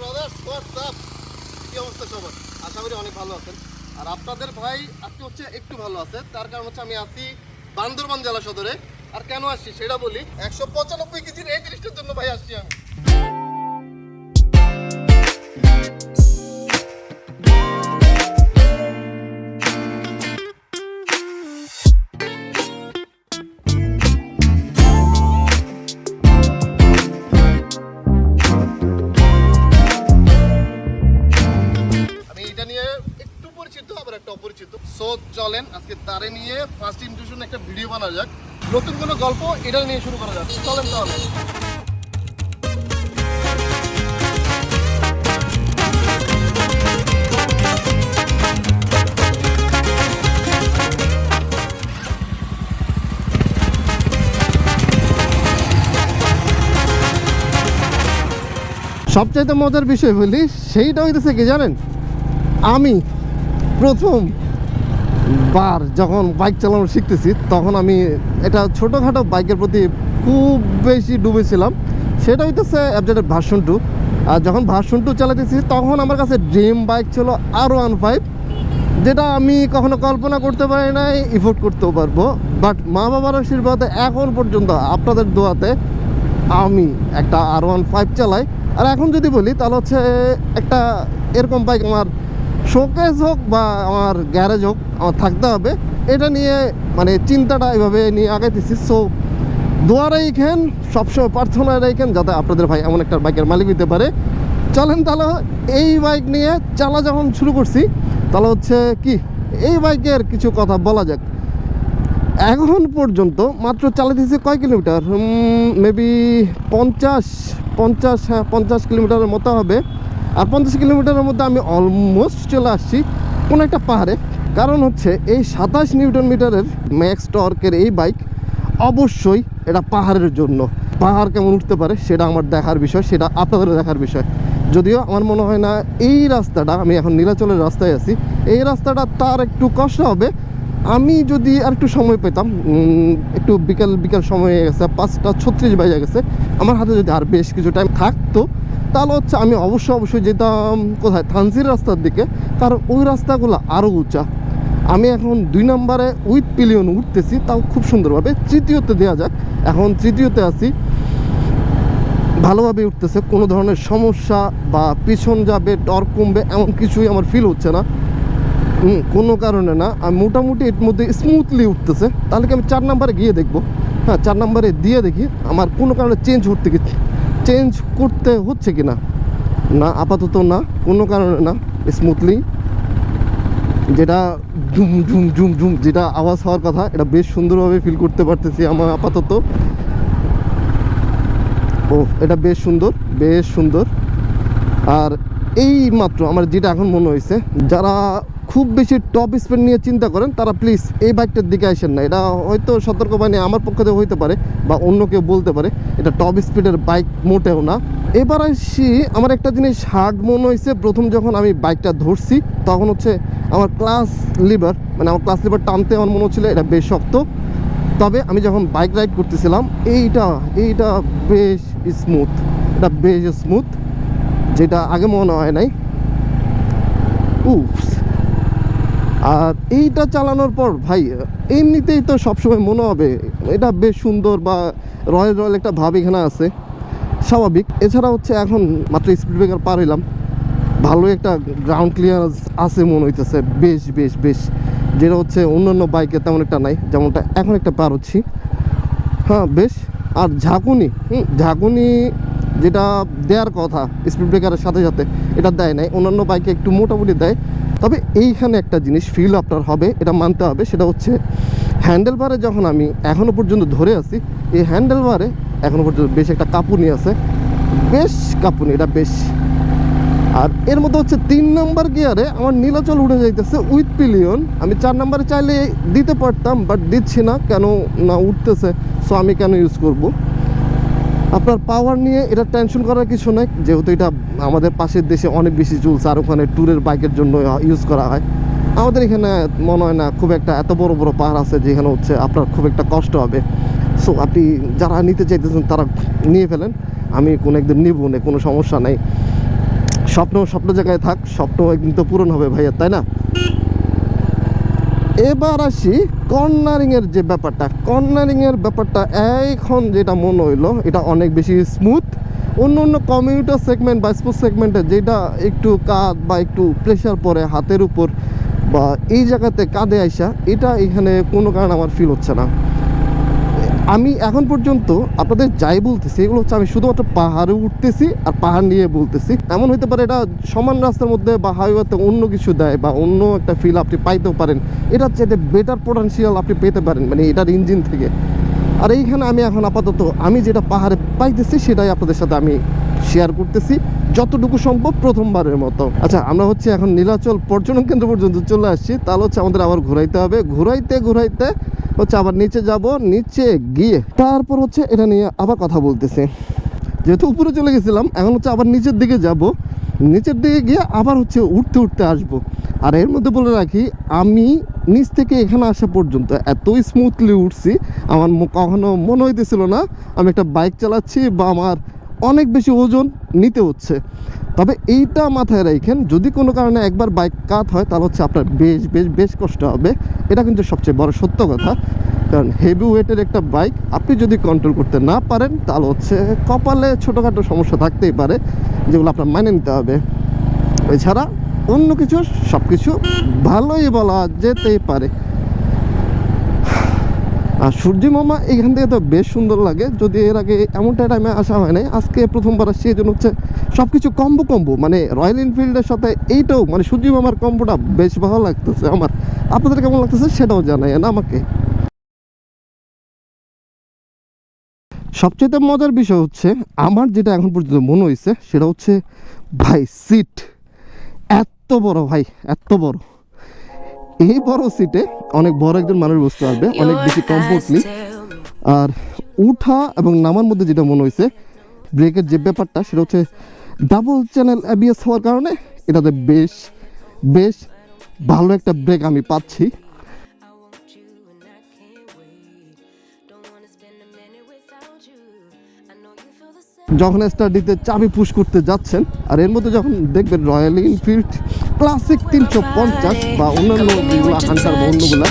Brothers আশা করি অনেক ভালো আছেন। আর আপনাদের ভাই আজকে হচ্ছে একটু ভালো আছে। তার কারণ হচ্ছে আমি আছি বান্দরবান জেলা সদরে। আর কেন আসছি সেটা বলি, একশো পঁচানব্বই কেজির এই জিনিসটার জন্য ভাই আসছি আমি। তারে নিয়ে ফার্স্ট ইমপ্রেশন একটা ভিডিও বানা যাক। নতুন কোনো গল্প এটা নিয়ে শুরু করা যাক। চলেন তাহলে। সবচাইতে মজার বিষয় বলি, সেইটা হইতেছে কি জানেন? আমি প্রথম বার যখন বাইক চালানো শিখতেছি, তখন আমি এটা ছোটোখাটো বাইকের প্রতি খুব বেশি ডুবেছিলাম সেটা হইতেছে অ্যাবজেটের ভার্সন টু আর যখন ভার্সন টু চালাতেছি তখন আমার কাছে ড্রিম বাইক ছিল আর ওয়ান ফাইভ যেটা আমি কখনো কল্পনা করতে পারি নাই ইফোর্ট করতেও পারব। বাট মা বাবার আশীর্বাদে এখন পর্যন্ত আপনাদের দোয়াতে আমি একটা আর ওয়ান ফাইভ চালাই। আর এখন যদি বলি, তাহলে হচ্ছে একটা এরকম বাইক আমার শোকেস হোক বা আমার গ্যারেজ হোক, আমার থাকতে হবে। এটা নিয়ে মানে চিন্তাটা এভাবে নিয়ে আগাইতেছি। সো দোয়া রাখেন সবসময় প্রার্থনা রাখেন যাতে আপনাদের ভাই এমন একটা বাইকের মালিক হইতে পারে। চলেন তাহলে, এই বাইক নিয়ে চালা যখন শুরু করছি, তাহলে হচ্ছে কি, এই বাইকের কিছু কথা বলা যাক। এখন পর্যন্ত মাত্র চালাতেছি কয় কিলোমিটার? মেবি পঞ্চাশ পঞ্চাশ হ্যাঁ পঞ্চাশ কিলোমিটারের মতো হবে। আর পঞ্চাশ কিলোমিটারের মধ্যে আমি অলমোস্ট চলে আসছি কোনো একটা পাহাড়ে। কারণ হচ্ছে এই সাতাশ নিউটন মিটারের ম্যাক্স টর্কের এই বাইক অবশ্যই এটা পাহাড়ের জন্য। পাহাড় কেমন উঠতে পারে সেটা আমার দেখার বিষয়, সেটা আপনাদেরও দেখার বিষয়। যদিও আমার মনে হয় না এই রাস্তাটা, আমি এখন নীলাচলের রাস্তায় আছি, এই রাস্তাটা তার একটু কষ্ট হবে। আমি যদি আর একটু সময় পেতাম একটু বিকাল বিকাল সময় হয়ে গেছে, পাঁচটা ছত্রিশ বাজে গেছে, আমার হাতে যদি আর বেশ কিছু টাইম থাকতো তাহলে হচ্ছে আমি অবশ্যই অবশ্যই যেতাম কোথায়? থানসির রাস্তার দিকে। কারণ ওই রাস্তাগুলো আরও উঁচা। আমি এখন দুই নম্বরে উইথ পিলিয়ন উঠতেছি, তাও খুব সুন্দরভাবে। তৃতীয়তে দেওয়া যাক। এখন তৃতীয়তে আছি। ভালোভাবে উঠতেছে। কোনো ধরনের সমস্যা বা পিছন যাবে টর কমবে, এমন কিছুই আমার ফিল হচ্ছে না। কোনো কারণে না। আমি মোটামুটি এর মধ্যে স্মুথলি উঠতেছে। তাহলে কি আমি চার নাম্বারে গিয়ে দেখব? হ্যাঁ চার নাম্বারে দিয়ে দেখি। আমার কোনো কারণে চেঞ্জ উঠতে কি? চেঞ্জ করতে হচ্ছে কি না না আপাতত না, কোনো কারণে না স্মুথলি যেটা ঝুম ঝুম ঝুম ঝুম, যেটা আওয়াজ হওয়ার কথা, এটা বেশ সুন্দরভাবে ফিল করতে পারতেছি আমার আপাতত। ও, এটা বেশ সুন্দর বেশ সুন্দর। আর এই মাত্র আমার যেটা এখন মনে হয়েছে, যারা খুব বেশি টপ স্পিড নিয়ে চিন্তা করেন, তারা প্লিজ এই বাইকটার দিকে আসেন না। এটা হয়তো সতর্কবাণী আমার পক্ষ থেকে হইতে পারে বা অন্য কেউ বলতে পারে, এটা টপ স্পিডের বাইক মোটেও না। এবার আসি, আমার একটা জিনিস হার্ড মনে হয়েছে প্রথম যখন আমি বাইকটা ধরছি, তখন হচ্ছে আমার ক্লাস লিভার মানে আমার ক্লাস লিভার টানতে আমার মনে হচ্ছিল এটা বেশ শক্ত তবে আমি যখন বাইক রাইড করতেছিলাম, এইটা এইটা বেশ স্মুথ এটা বেশ স্মুথ যেটা আগে মনে হয় নাই। উফ আর এইটা চালানোর পর ভাই এমনিতেই তো সবসময় মনে হবে এটা বেশ সুন্দর বা রয়্যাল রয়্যাল একটা ভাব এখানে আছে। স্বাভাবিক। এছাড়া হচ্ছে এখন মাত্র স্পিড ব্রেকার পার হইলাম। ভালো একটা গ্রাউন্ড ক্লিয়ারেন্স আছে মনে হইতেছে। বেশ বেশ বেশ। যেটা হচ্ছে অন্যান্য বাইকে তেমন একটা নাই যেমনটা এখন একটা পার হচ্ছি। হ্যাঁ বেশ। আর ঝাঁকুনি হুম, ঝাঁকুনি যেটা দেওয়ার কথা স্পিড ব্রেকারের সাথে সাথে এটা দেয় নাই। অন্যান্য বাইকে একটু মোটামুটি দেয়। তবে এইখানে একটা জিনিস ফিল আপনার হবে, এটা মানতে হবে, সেটা হচ্ছে হ্যান্ডেল বারে যখন আমি এখনও পর্যন্ত ধরে আছি, এই হ্যান্ডেল বারে এখনও পর্যন্ত বেশ একটা কাঁপুনি আছে। বেশ কাপুনি, এটা বেশ। আর এর মধ্যে হচ্ছে তিন নম্বর গিয়ারে আমার নীলাচল উঠে যাইতেছে উইথ পিলিয়ন আমি চার নম্বরে চাইলে দিতে পারতাম বাট দিচ্ছি না, কেন না উঠতেছে সো আমি কেন ইউজ করব? আপনার পাওয়ার নিয়ে এটা টেনশন করার কিছু নাই। যেহেতু এটা আমাদের পাশের দেশে অনেক বেশি চলছে, আর ওখানে ট্যুরের বাইকের জন্য ইউজ করা হয়। আমাদের এখানে মনে হয় না খুব একটা এত বড় বড় পাহাড় আছে যেখানে হচ্ছে আপনার খুব একটা কষ্ট হবে। সো আপনি যারা নিতে চাইতেছেন তারা নিয়ে ফেলেন। আমি কোনো একদিন নিব না, কোনো সমস্যা নাই। স্বপ্ন স্বপ্ন জায়গায় থাক, স্বপ্ন একদিন তো পূরণ হবে ভাইয়া, তাই না? এবার আসি কর্নারিংয়ের যে ব্যাপারটা। কর্নারিংয়ের ব্যাপারটা এখন যেটা মনে হইল, এটা অনেক বেশি স্মুথ অন্য অন্য কমিউটার সেগমেন্ট বা স্পোর্টস সেগমেন্টে যেটা একটু কাঁধ বা একটু প্রেশার পরে হাতের উপর বা এই জায়গাতে কাঁধে আইসা, এটা এখানে কোনো কারণে আমার ফিল হচ্ছে না। আমি এখন পর্যন্ত আপনাদের যাই বলতেছি, এগুলো হচ্ছে আমি শুধুমাত্র পাহাড়ে উঠতেছি আর পাহাড় নিয়ে বলতেছি। এমন হতে পারে এটা সমান রাস্তার মধ্যে বা হাইওয়েতে অন্য কিছু দেয় বা অন্য একটা ফিল আপনি পাইতেও পারেন। এটা চাইতে বেটার পোটেন্সিয়াল আপনি পেতে পারেন মানে এটার ইঞ্জিন থেকে। আর এইখানে আমি এখন আপাতত আমি যেটা পাহাড়ে পাইতেছি সেটাই আপনাদের সাথে আমি শেয়ার করতেছি, যতটুকু সম্ভব প্রথমবারের মতো। আচ্ছা আমরা হচ্ছে এখন নীলাচল পর্যটন কেন্দ্র পর্যন্ত চলে আসছি। তাহলে হচ্ছে আমাদের আবার ঘুরাইতে হবে। ঘুরাইতে ঘুরাইতে হচ্ছে আবার নিচে যাব, নিচে গিয়ে তারপর হচ্ছে এটা নিয়ে আবার কথা বলতেছে। যেহেতু উপরে চলে গেছিলাম, এখন হচ্ছে আবার নিচের দিকে যাব। নিচের দিকে গিয়ে আবার হচ্ছে উঠতে উঠতে আসব। আর এর মধ্যে বলে রাখি, আমি নিচ থেকে এখানে আসা পর্যন্ত এত স্মুথলি উঠছি, আমার কখনো মনে হইতেছিল না, আমি একটা বাইক চালাচ্ছি বা আমার অনেক বেশি ওজন নিতে হচ্ছে। তবে এইটা মাথায় রাখেন যদি কোনো কারণে একবার বাইক কাত হয়, তাহলে হচ্ছে আপনার বেশ বেশ বেশ কষ্ট হবে। এটা কিন্তু সবচেয়ে বড় সত্য কথা। কারণ হেভি ওয়েটের একটা বাইক আপনি যদি কন্ট্রোল করতে না পারেন, তাহলে হচ্ছে কপালে ছোটোখাটো সমস্যা থাকতেই পারে, যেগুলো আপনার মাইনে নিতে হবে। এছাড়া অন্য কিছু সব কিছু ভালোই বলা যেতেই পারে। আর সূর্য মামা এখান থেকে তো বেশ সুন্দর লাগে। যদি এর আগে এমনটা টাইমে আসা হয় নাই, আজকে প্রথমবার আসছি, এই জন্য হচ্ছে সব কিছু কম্বো কম্বো মানে রয়্যাল এনফিল্ডের সাথে এইটাও মানে সূর্য মামার কম্বোটা বেশ ভালো লাগতেছে আমার। আপনাদের কেমন লাগতেছে সেটাও জানাই না আমাকে। সবচেয়ে মজার বিষয় হচ্ছে, আমার যেটা এখন পর্যন্ত মনে হয়েছে সেটা হচ্ছে, ভাই সিট এত বড়, ভাই, এত বড়। এই বড় সিটে অনেক বড় একজন মানুষ বসতে পারবে অনেক বেশি কমফোর্টলি আর উঠা এবং নামার মধ্যে যেটা মনে হয়েছে ব্রেকের যে ব্যাপারটা সেটা হচ্ছে ডাবল চ্যানেল অ্যাবিএস হওয়ার কারণে এটাতে বেশ বেশ ভালো একটা ব্রেক আমি পাচ্ছি. যখন স্টার দিতে চাবি পুশ করতে যাচ্ছেন আর এর মধ্যে যখন দেখবেন রয়্যাল এনফিল্ড ক্লাসিক তিনশো পঞ্চাশ বা অন্যান্য যেগুলো হান্টার বা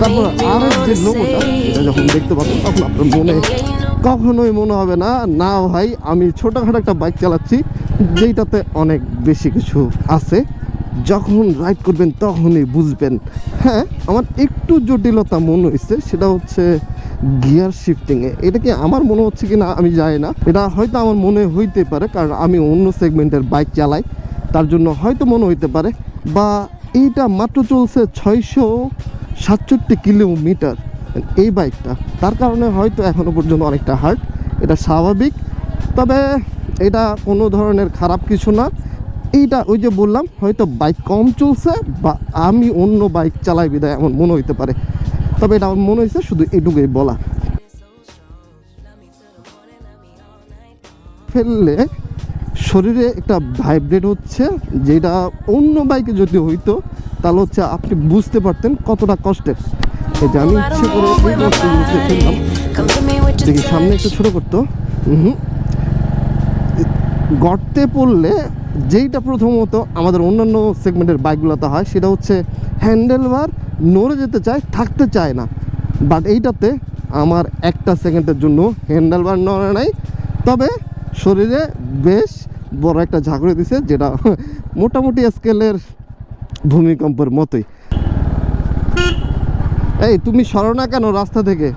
তারপর আর যে লোগোটা এটা যখন দেখতে পাবেন, তখন আপনার মনে কখনোই মনে হবে না না ভাই, আমি ছোটোখাটো একটা বাইক চালাচ্ছি, যেইটাতে অনেক বেশি কিছু আছে। যখন রাইড করবেন, তখনই বুঝবেন। হ্যাঁ আমার একটু জটিলতা মনে হয়েছে সেটা হচ্ছে গিয়ার শিফটিংয়ে এটা কি আমার মনে হচ্ছে কি না আমি জানি না। এটা হয়তো আমার মনে হইতে পারে, কারণ আমি অন্য সেগমেন্টের বাইক চালাই। তার জন্য হয়তো মনে হইতে পারে, বা এইটা মাত্র চলছে ছয়শো সাতষট্টি কিলোমিটার এই বাইকটা তার কারণে হয়তো এখনও পর্যন্ত অনেকটা হার্ড এটা স্বাভাবিক। তবে এটা কোনো ধরনের খারাপ কিছু না। এইটা ওই যে বললাম, হয়তো বাইক কম চলছে, বা আমি অন্য বাইক চালাই বিদায় এমন মনে হইতে পারে। তবে এটা আমার মনে হয়েছে শুধু এটুকুই বলা। ফেললে শরীরে একটা ভাইব্রেট হচ্ছে, যেটা অন্য বাইকে যদি হইতো, তাহলে হচ্ছে আপনি বুঝতে পারতেন কতটা কষ্টের। এই যে আমি ইচ্ছে করে দেখি, সামনে একটু ছোটো করতো। গর্তে পড়লে যেইটা প্রথমত আমাদের অন্যান্য সেগমেন্টের বাইকগুলোতে হয়, সেটা হচ্ছে হ্যান্ডেল বার নড়ে যেতে চায়, থাকতে চায় না। বাট এইটাতে আমার একটা সেকেন্ডের জন্য হ্যান্ডেল বার নড়ে নাই। তবে শরীরে বেশ বড় একটা ঝাঁকুড়ে দিছে, যেটা মোটামুটি স্কেলের ভূমিকম্পের মতোই। এই, তুমি সরো না কেন রাস্তা থেকে?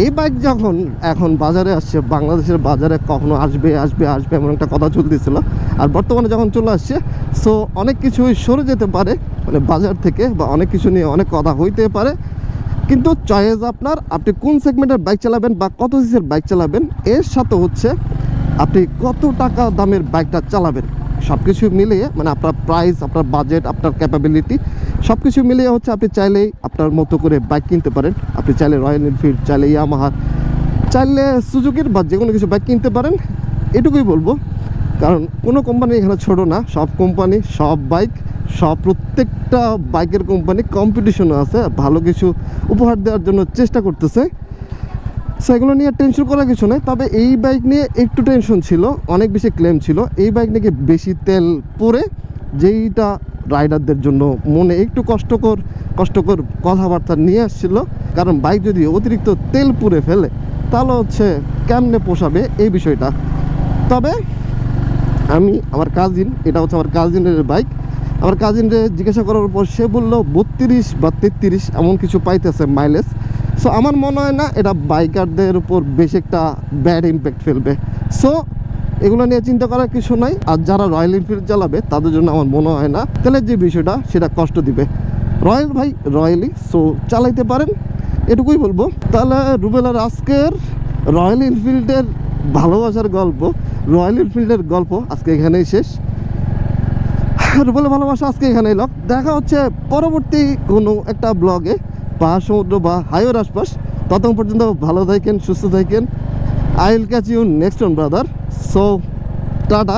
এই বাইক যখন এখন বাজারে আসছে, বাংলাদেশের বাজারে কখনো আসবে আসবে আসবে এমন একটা কথা চলতেছিল। আর বর্তমানে যখন চলে আসছে সো অনেক কিছুই সরে যেতে পারে মানে বাজার থেকে বা অনেক কিছু নিয়ে অনেক কথা হইতে পারে। কিন্তু চয়েস আপনার, আপনি কোন সেগমেন্টের বাইক চালাবেন বা কত সিসের বাইক চালাবেন, এর সাথে হচ্ছে আপনি কত টাকা দামের বাইকটা চালাবেন? সব কিছু মিলিয়ে মানে আপনার প্রাইস আপনার বাজেট আপনার ক্যাপাবিলিটি সব কিছু মিলিয়ে হচ্ছে আপনি চাইলেই আপনার মতো করে বাইক কিনতে পারেন। আপনি চাইলে রয়্যাল এনফিল্ড চাইলে ইয়ামাহা চাইলে সুজুকির বা যে কোনো কিছু বাইক কিনতে পারেন। এটুকুই বলব। কারণ কোনো কোম্পানি এখানে ছোটো না, সব কোম্পানি সব বাইক সব প্রত্যেকটা বাইকের কোম্পানি কম্পিটিশনও আছে, ভালো কিছু উপহার দেওয়ার জন্য চেষ্টা করতেছে। সো এগুলো নিয়ে টেনশন করার কিছু নেই। তবে এই বাইক নিয়ে একটু টেনশন ছিল, অনেক বেশি ক্লেম ছিল। এই বাইক নাকি বেশি তেল পরে যেইটা রাইডারদের জন্য মনে একটু কষ্টকর কষ্টকর কথাবার্তা নিয়ে আসছিল। কারণ বাইক যদি অতিরিক্ত তেল পুড়ে ফেলে, তাহলে হচ্ছে কেমনে পোষাবে এই বিষয়টা? তবে আমি, আমার কাজিন এটা হচ্ছে আমার কাজিনের বাইক আমার কাজিনরে জিজ্ঞাসা করার পর সে বলল, বত্রিশ বা তেত্রিশ, এমন কিছু পাইতেছে মাইলেজ সো আমার মনে হয় না এটা বাইকারদের উপর বেশ একটা ব্যাড ইম্প্যাক্ট ফেলবে। সো এগুলো নিয়ে চিন্তা করার কিছু নাই। আর যারা রয়্যাল এনফিল্ড চালাবে, তাদের জন্য আমার মনে হয় না। তেলের যে বিষয়টা, সেটা কষ্ট দিবে। রয়্যাল ভাই রয়্যালি সো চালাইতে পারেন। এটুকুই বলব। তাহলে রুবেলার আজকের রয়্যাল এনফিল্ডের ভালোবাসার গল্প রয়্যাল এনফিল্ডের গল্প আজকে এখানেই শেষ। রুবেল ভালোবাসা আজকে এখানেই লক দেখা হচ্ছে পরবর্তী কোনো একটা ব্লগে পাহাড় সমুদ্র বা হাইওয়ের আশপাশ। ততক্ষণ পর্যন্ত ভালো থাকেন, সুস্থ থাকেন। I will catch you next one brother so tata.